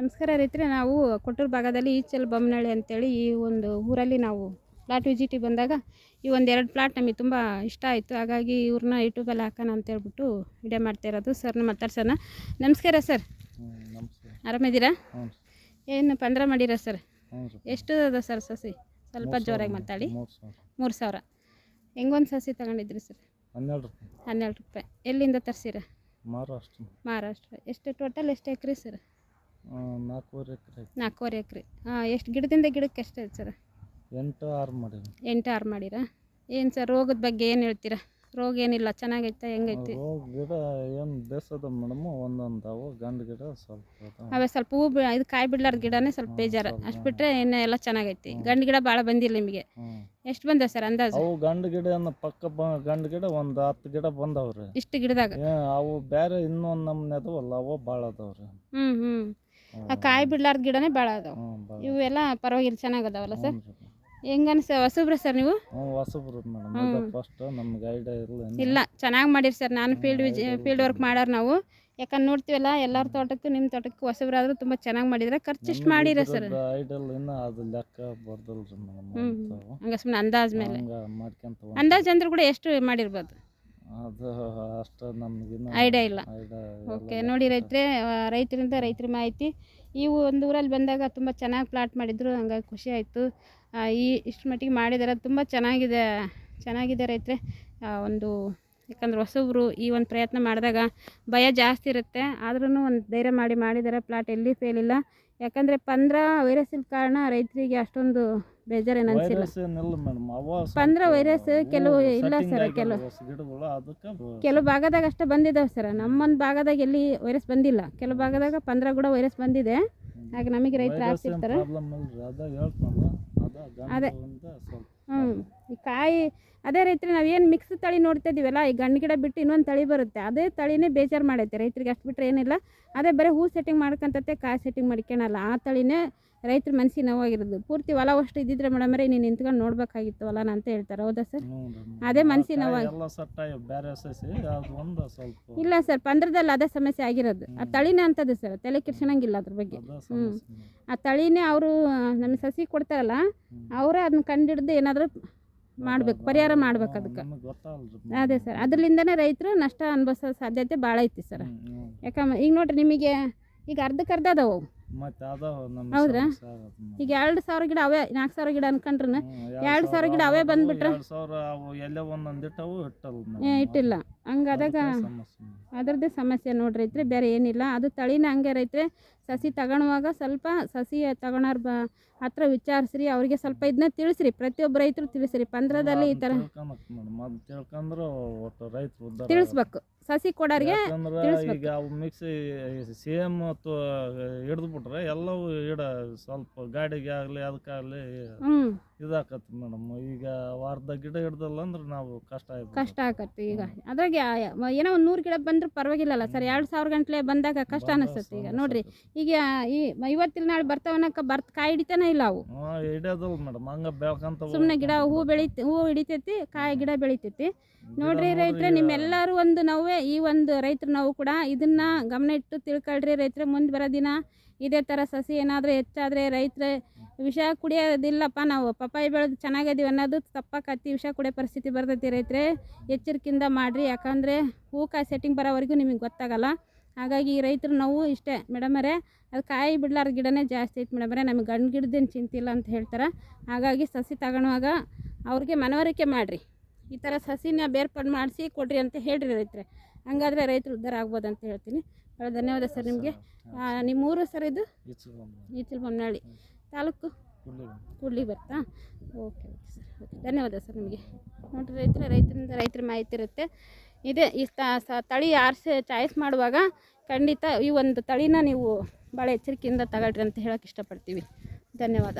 ನಮಸ್ಕಾರ ರೈತರೆ ನಾವು ಕೊಟ್ಟೂರು ಭಾಗದಲ್ಲಿ ಈಚಲ್ ಬೊಮ್ಮನಹಳ್ಳಿ ಅಂತೇಳಿ ಈ ಒಂದು ಊರಲ್ಲಿ ನಾವು ಪ್ಲಾಟ್ ವಿಜಿಟಿ ಬಂದಾಗ ಈ ಒಂದು ಎರಡು ಪ್ಲಾಟ್ ನಮಗೆ ತುಂಬ ಇಷ್ಟ ಆಯಿತು. ಹಾಗಾಗಿ ಇವ್ರನ್ನ ಯೂಟ್ಯೂಬಲ್ಲಿ ಹಾಕೋಣ ಅಂತ ಹೇಳ್ಬಿಟ್ಟು ವಿಡಿಯೋ ಮಾಡ್ತಾ ಇರೋದು. ಸರ್ನ ಮಾತಾಡ್ಸೋಣ. ನಮಸ್ಕಾರ ಸರ್ ಆರಾಮಿದ್ದೀರಾ? ಏನು ಪಂದ್ರ ಮಾಡಿರ ಸರ್ ಎಷ್ಟು ಅದ ಸರ್ ಸಸಿ? ಸ್ವಲ್ಪ ಜೋರಾಗಿ ಮಾತಾಡಿ. ಮೂರು ಸಾವಿರ. ಹೆಂಗೊಂದು ಸಸಿ ತಗೊಂಡಿದ್ರಿ ಸರ್ ಹನ್ನೆರಡು ರೂಪಾಯಿ. ಹನ್ನೆರಡು ರೂಪಾಯಿ. ಎಲ್ಲಿಂದ ತರಿಸಿರ? ಮಹಾರಾಷ್ಟ್ರ ಮಹಾರಾಷ್ಟ್ರ. ಎಷ್ಟು ಟೋಟಲ್ ಎಷ್ಟು ಎಕ್ರೆ ಸರ್ ನಾಲ್ಕೂವರೆ ಎಕರೆ. ನಾಲ್ಕೂವರೆ ಎಕರೆ. ಹಾಂ ಎಷ್ಟು ಗಿಡದಿಂದ ಗಿಡಕ್ಕೆ ಎಷ್ಟು ಐತೆ ಸರ್ ಎಂಟು ಆರು ಮಾಡಿರ ಎಂಟು ಆರು ಮಾಡಿರಾ? ಏನು ಸರ್ ರೋಗದ ಬಗ್ಗೆ ಏನು ಹೇಳ್ತೀರಾ? ರೋಗ ಏನಿಲ್ಲ ಚೆನ್ನಾಗೈತೆ ಹೆಂಗೈತಿ? ರೋಗ ಗಿಡ ಏನು ಬೇಸದ ಮೇಡಮ್ ಒಂದೊಂದು ಅವು ಗಂಡು ಗಿಡ ಸ್ವಲ್ಪ ಅದಾವ. ಅವೇ ಸ್ವಲ್ಪ ಹೂ ಬಿ ಇದು ಕಾಯಿ ಬಿಡ್ಲಾರ್ದ ಗಿಡನೇ ಸ್ವಲ್ಪ ಬೇಜಾರು. ಅಷ್ಟು ಬಿಟ್ಟರೆ ಇನ್ನು ಎಲ್ಲ ಚೆನ್ನಾಗೈತಿ. ಗಂಡು ಗಿಡ ಭಾಳ ಬಂದಿಲ್ಲ ನಿಮಗೆ. ಎಷ್ಟು ಬಂದ ಸರ್ ಅಂದಾಜು? ಅವು ಗಂಡು ಗಿಡ ಪಕ್ಕ ಬ ಗಂಡು ಗಿಡ ಒಂದು ಹತ್ತು ಗಿಡ ಬಂದವ್ರಿ ಇಷ್ಟು ಗಿಡದಾಗ? ಏ ಅವು ಬೇರೆ ಇನ್ನೊಂದು ನಮ್ನೆ ಅದಾವಲ್ಲ ಅವು ಭಾಳ ಅದಾವ್ರಿ ಹ್ಞೂ ಹ್ಞೂ ಆ ಕಾಯಿ ಬಿಡ್ಲಾರ್ದ ಗಿಡನೇ ಭಾಳ ಅದಾವೆ. ಹ್ಞೂ ಭಾಳ. ಇವೆಲ್ಲ ಪರವಾಗಿಲ್ಲ ಚೆನ್ನಾಗದಾವಲ್ಲ ಸರ್? ಹ್ಞೂ ರೀ ಹೆಂಗನ್ಸ ಹೊಸಬ್ರ ಸರ್ ನೀವು? ಹೊಸಬ್ರು ಮೇಡಮ್. ಫಸ್ಟ್ ನಮ್ಮ ಗೈಡ್ ಇಲ್ಲ ಚೆನ್ನಾಗಿ ಮಾಡಿರಿ ಸರ್. ನಾನು ಫೀಲ್ಡ್ ವಿಜಿ ಫೀಲ್ಡ್ ವರ್ಕ್ ಮಾಡೋರು ನಾವು. ಯಾಕಂದ್ರೆ ನೋಡ್ತೀವಲ್ಲ ಎಲ್ಲರ ತೋಟಕ್ಕೂ ನಿಮ್ಮ ತೋಟಕ್ಕೂ ಹೊಸಬ್ರಾದ್ರೂ ತುಂಬ ಚೆನ್ನಾಗಿ ಮಾಡಿದ್ರೆ ಖರ್ಚು ಎಷ್ಟು ಮಾಡಿರ ಸರ್. ಅದು ಲೆಕ್ಕ ಬರ್ದಲ್ರಿ ಹಂಗೆ ಸುಮ್ಮನೆ ಅಂದಾಜ್ ಮೇಲೆ. ಅಂದಾಜ್ ಅಂದ್ರೆ ಕೂಡ ಎಷ್ಟು ಮಾಡಿರ್ಬೋದು? ಅದು ಅಷ್ಟ ಐಡಿಯಾ ಇಲ್ಲ. ಓಕೆ ನೋಡಿ ರೈತರೇ ರೈತರಿಂದ ರೈತರ ಮಾಹಿತಿ. ಈ ಒಂದು ಊರಲ್ಲಿ ಬಂದಾಗ ತುಂಬ ಚೆನ್ನಾಗಿ ಪ್ಲಾಟ್ ಮಾಡಿದ್ರು ಹಂಗಾಗಿ ಖುಷಿ ಆಯಿತು. ಈ ಇಷ್ಟು ಮಟ್ಟಿಗೆ ಮಾಡಿದ್ದಾರೆ ತುಂಬ ಚೆನ್ನಾಗಿದೆ ಚೆನ್ನಾಗಿದೆ ರೈತರೆ. ಒಂದು ಯಾಕಂದ್ರೆ ಹೊಸಬ್ರು ಈ ಒಂದು ಪ್ರಯತ್ನ ಮಾಡಿದಾಗ ಭಯ ಜಾಸ್ತಿ ಇರುತ್ತೆ. ಆದ್ರೂ ಒಂದು ಧೈರ್ಯ ಮಾಡಿ ಮಾಡಿದ್ದಾರೆ ಪ್ಲಾಟ್ ಎಲ್ಲಿ ಫೇಲ್ ಇಲ್ಲ. ಯಾಕಂದರೆ ಪಂದ್ರ ವೈರಸ್ ಕಾರಣ ರೈತರಿಗೆ ಅಷ್ಟೊಂದು ಬೇಜಾರೇನು ಅನಿಸಿಲ್ಲ. ಪಂದ್ರ ವೈರಸ್ ಕೆಲವು ಇಲ್ಲ ಸರ್ ಕೆಲವು ಕೆಲವು ಭಾಗದಾಗ ಅಷ್ಟೇ ಬಂದಿದ್ದಾವೆ ಸರ್ ನಮ್ಮೊಂದು ಭಾಗದಾಗ ಎಲ್ಲಿ ವೈರಸ್ ಬಂದಿಲ್ಲ. ಕೆಲವು ಭಾಗದಾಗ ಪಂದ್ರ ಕೂಡ ವೈರಸ್ ಬಂದಿದೆ. ಹಾಗೆ ನಮಗೆ ರೈತರು ಆಗ್ತಿರ್ತಾರೆ ಅದ. ಹ್ಞೂ ಈ ಕಾಯಿ ಅದೇ ರೈತರು ನಾವೇನು ಮಿಕ್ಸ್ ತಳಿ ನೋಡ್ತಾ ಇದೀವಲ್ಲ ಈ ಗಂಡು ಗಿಡ ಬಿಟ್ಟು ಇನ್ನೊಂದು ತಳಿ ಬರುತ್ತೆ ಅದೇ ತಳಿನೇ ಬೇಜಾರು ಮಾಡೈತೆ. ರೈತರಿಗೆ ಅಷ್ಟು ಬಿಟ್ಟರೆ ಏನಿಲ್ಲ. ಅದೇ ಬರೀ ಹೂ ಸೆಟ್ಟಿಂಗ್ ಮಾಡ್ಕೊಂತತೆ ಕಾಯಿ ಸೆಟ್ಟಿಂಗ್ ಮಾಡ್ಕೊಳಲ್ಲ ಆ ತಳಿನೇ ರೈತರ ಮನಸ್ಸಿಗೆ ನೋವಾಗಿರೋದು. ಪೂರ್ತಿ ಹೊಲ ಅಷ್ಟು ಇದ್ದಿದ್ರೆ ಮೇಡಮರೇ ನೀನು ನಿಂತ್ಕೊಂಡು ನೋಡ್ಬೇಕಾಗಿತ್ತು ಹೊಲನ ಅಂತ ಹೇಳ್ತಾರೆ. ಹೌದಾ ಸರ್? ಅದೇ ಮನ್ಸಿಗೆ ನೋವಾಗಿ ಇಲ್ಲ ಸರ್ ಪಂದ್ರದಲ್ಲಿ ಅದೇ ಸಮಸ್ಯೆ ಆಗಿರೋದು. ಆ ತಳಿನೇ ಅಂತದ್ದು ಸರ್ ತಲೆ ಕೆಡ್ಸೋಣಂಗಿಲ್ಲ ಅದ್ರ ಬಗ್ಗೆ. ಹ್ಞೂ ಆ ತಳಿನೇ ಅವರು ನಮ್ಮ ಸಸಿ ಕೊಡ್ತಾರಲ್ಲ ಅವರೇ ಅದನ್ನ ಕಂಡಿಡ್ದು ಏನಾದರೂ ಮಾಡ್ಬೇಕು ಪರಿಹಾರ ಮಾಡ್ಬೇಕು ಅದಕ್ಕೆ. ಅದೇ ಸರ್ ಅದರಿಂದನೇ ರೈತರು ನಷ್ಟ ಅನುಭವಿಸೋ ಸಾಧ್ಯತೆ ಭಾಳ ಐತಿ ಸರ್. ಯಾಕಂದ್ರೆ ಈಗ ನೋಡ್ರಿ ನಿಮಗೆ ಈಗ ಅರ್ಧಕ್ಕೆ ಅರ್ಧ ಅದಾವು. ಮತ್ತೆ ಅದಾವ ನಮ್ಮ ಹೌದ್ರಾ? ಈಗ ಎರಡು ಸಾವಿರ ಗಿಡ ಅವೇ ನಾಲ್ಕು ಸಾವಿರ ಗಿಡ ಅನ್ಕೊಂಡ್ರೆ ಹ್ಮ್, ಎರಡ್ ಸಾವಿರ ಗಿಡ ಅವೇ ಅವು, ಬಂದ್ಬಿಟ್ರೆ? ಎರಡ್ ಸಾವಿರ ಅವು ಎಲ್ಲೇ ಒಂದೊಂದು ಇಟ್ಟವು ಇಟ್ಟಲ್ಲ ಇಟ್ಟಿಲ್ಲ ಹಂಗಾದಾಗ ಅದಕ್ಕೆ ಸಮಸ್ಯೆ. ಅದರದ್ದೇ ಸಮಸ್ಯೆ ನೋಡ್ರಿ ರೈತ್ರೆ ಬೇರೆ ಏನಿಲ್ಲ ಅದು ತಳಿನ ಹಂಗೆ ರೈತ್ರೆ ಸಸಿ ತಗೊಳ್ಳುವಾಗ ಸ್ವಲ್ಪ ಸಸಿ ತಗೊಳೋರ್ ಬ ಹತ್ರ ವಿಚಾರಿಸ್ರಿ ಅವ್ರಿಗೆ ಸ್ವಲ್ಪ ಇದನ್ನ ತಿಳಿಸ್ರಿ. ಪ್ರತಿಯೊಬ್ಬ ರೈತರು ತಿಳಿಸ್ರಿ. ಪಂದ್ರದಲ್ಲಿ ಈ ಥರ ತಿಳ್ಕೊಂಡ್ರೆ ಒಟ್ಟು ರೈತರು ಉದ್ಧಾರ ತಿಳಿಸ್ಬೇಕು. ಸಸಿ ಕೊಡೋರಿಗೆ ಯಾಕಂದ್ರೆ ತಿಳಿಸ್ಬೇಕು. ಈಗ ಅವು ಮಿಕ್ಸಿ ಸೇಮ್ ಹಿಡಿದು ಬಿಟ್ರೆ ಎಲ್ಲವೂ ಇಡ ಸ್ವಲ್ಪ ಗಾಡಿಗೆ ಆಗಲಿ ಅದಕ್ಕಾಗಲಿ ಹ್ಞೂ ಇದಾಕತ್ತೆ ಮೇಡಮ್. ಈಗ ವಾರದ ಗಿಡ ಹಿಡ್ದಲ್ಲ ಅಂದ್ರೆ ನಾವು ಕಷ್ಟ ಆಯ್ತು ಕಷ್ಟ ಆಗತ್ತೆ ಈಗ. ಅದ್ರಾಗೆ ಯ- ಏನೋ ಒಂದು ನೂರು ಗಿಡ ಬಂದ್ರೆ ಪರವಾಗಿಲ್ಲಲ್ಲ. ಸರ್ ಎರಡು ಸಾವಿರ ಗಂಟ್ಲೆ ಬಂದಾಗ ಕಷ್ಟ ಅನಿಸ್ತದೆ ಈಗ. ನೋಡ್ರಿ ಈಗ ಈ ಇವತ್ತಿನ ನಾಳೆ ಬರ್ತಾವನಕ ಬರ್ತ ಕಾಯಿ ಹಿಡಿತಾನೆ ಇಲ್ಲ ಅವು. ಸುಮ್ನೆ ಮೇಡಮ್. ಹಂಗ ಬೆಳ್ಕಂತ ಸುಮ್ಮನೆ ಗಿಡ ಹೂ ಬೆಳಿತ ಹೂ ಹಿಡಿತೈತಿ ಕಾಯಿ ಗಿಡ ಬೆಳಿತೈತಿ. ನೋಡ್ರಿ ರೈತರೆ ನಿಮ್ಮೆಲ್ಲರೂ ಒಂದು ನಾವೇ ಈ ಒಂದು ರೈತರು ನಾವು ಕೂಡ ಇದನ್ನ ಗಮನ ಇಟ್ಟು ತಿಳ್ಕೊಳ್ರಿ ರೈತರೆ. ಮುಂದೆ ಬರೋ ದಿನ ಇದೇ ಥರ ಸಸಿ ಏನಾದರೂ ಹೆಚ್ಚಾದರೆ ರೈತರೆ ವಿಷ ಕುಡಿಯೋದಿಲ್ಲಪ್ಪ ನಾವು ಪಪ್ಪಾಯಿ ಬೆಳೆದು ಚೆನ್ನಾಗಿದೀವಿ ಅನ್ನೋದು ತಪ್ಪಾಕತ್ತಿ ವಿಷ ಕುಡಿಯೋ ಪರಿಸ್ಥಿತಿ ಬರ್ತೈತಿ ರೈತರೆ. ಎಚ್ಚರಿಕೆಯಿಂದ ಮಾಡಿರಿ ಯಾಕಂದರೆ ಹೂ ಕಾಯಿ ಸೆಟ್ಟಿಂಗ್ ಬರೋವರೆಗೂ ನಿಮಗೆ ಗೊತ್ತಾಗಲ್ಲ. ಹಾಗಾಗಿ ಈ ರೈತರು ನಾವು ಇಷ್ಟೇ. ಮೇಡಮರೇ ಅದು ಕಾಯಿ ಬಿಡ್ಲಾರ್ದ ಗಿಡನೇ ಜಾಸ್ತಿ ಐತೆ ಮೇಡಮರೇ ನಮಗೆ ಗಂಡು ಗಿಡದೇನು ಚಿಂತಿಲ್ಲ ಅಂತ ಹೇಳ್ತಾರೆ. ಹಾಗಾಗಿ ಸಸಿ ತಗೊಳುವಾಗ ಅವ್ರಿಗೆ ಮನವರಿಕೆ ಮಾಡಿರಿ. ಈ ಥರ ಸಸಿನ ಬೇರ್ಪಡು ಮಾಡಿಸಿ ಕೊಡ್ರಿ ಅಂತ ಹೇಳಿರಿ ರೈತರೇ. ಹಂಗಾದರೆ ರೈತರು ಉದ್ಧಾರ ಆಗ್ಬೋದು ಅಂತ ಹೇಳ್ತೀನಿ. ಭಾಳ ಧನ್ಯವಾದ ಸರ್ ನಿಮಗೆ. ನಿಮ್ಮ ಊರು ಸರ್ ಇದು? ಈಚಲ್ ಬೊಮ್ಮನಹಳ್ಳಿ ತಾಲೂಕು? ಕೂಡ್ಲಿ ಬರ್ತಾ? Okay okay sir. ಓಕೆ, ಧನ್ಯವಾದ ಸರ್ ನಿಮಗೆ. ನೋಡಿರಿ ರೈತರ, ರೈತರಿಂದ ರೈತರ ಮಾಹಿತಿ ಇರುತ್ತೆ. ಇದೇ, ಈ ತಳಿ ಆರಿಸಿ, ಚಾಯ್ಸ್ ಮಾಡುವಾಗ ಖಂಡಿತ ಈ ಒಂದು ತಳಿನ ನೀವು ಭಾಳ ಎಚ್ಚರಿಕೆಯಿಂದ ತಗೊಳ್ರಿ ಅಂತ ಹೇಳಕ್ಕೆ ಇಷ್ಟಪಡ್ತೀವಿ. ಧನ್ಯವಾದ.